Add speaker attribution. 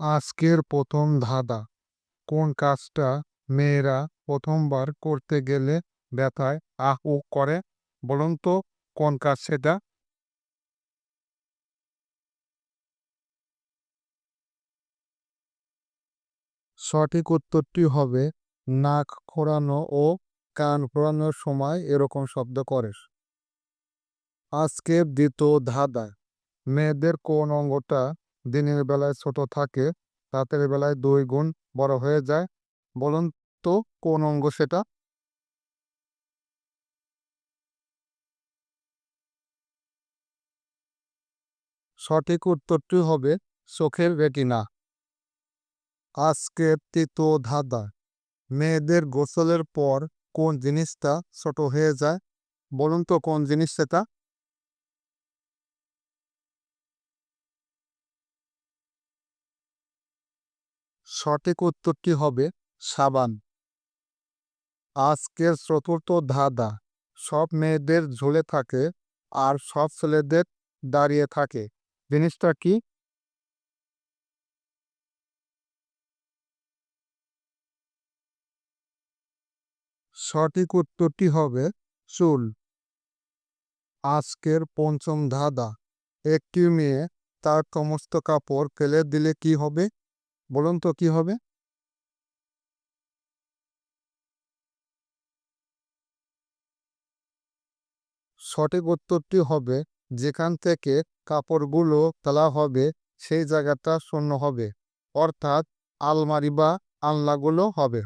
Speaker 1: আজকের প্রথম ধাঁধা। কোন কাজটা মেয়েরা প্রথমবার করতে গেলে ব্যথায় আহ উহ করে বলুন তো কোন কাজ সেটা? সঠিক উত্তরটি হবে, নাক খোঁড়ানো ও কান খোঁড়ানোর সময় এরকম শব্দ করে। আজকের দ্বিতীয় ধাঁধা, মেয়েদের কোন অঙ্গটা দিনের বেলায় ছোট থাকে, রাতের বেলায় দুই গুণ বড় হয়ে যায়। বলুন তো কোন অঙ্গ সেটা? সঠিক উত্তরটি হবে চোখের রেটিনা। আজকের তৃতীয় ধাঁধা, মেয়েদের গোসলের পর কোন জিনিসটা ছোট হয়ে যায়? বলুন তো কোন জিনিস সেটা? সঠিক উত্তরটি হবে? সাবান। আজকের চতুর্থ ধাঁধা। সব মেয়েদের ঝুলে থাকে আর সব ছেলেদের দাঁড়িয়ে থাকে। জিনিসটা কি? সঠিক উত্তরটি হবে? চুল। আজকের পঞ্চম ধাঁধা। একটি মেয়ে তার সমস্ত কাপড় ফেলে দিলে কি হবে? বলুন তো কি হবে? সঠিক উত্তরটি হবে, যেখান থেকে কাপড়গুলো ফেলা হবে, সেই জায়গাটা শূন্য হবে। অর্থাৎ আলমারি বা আলনাগুলো হবে।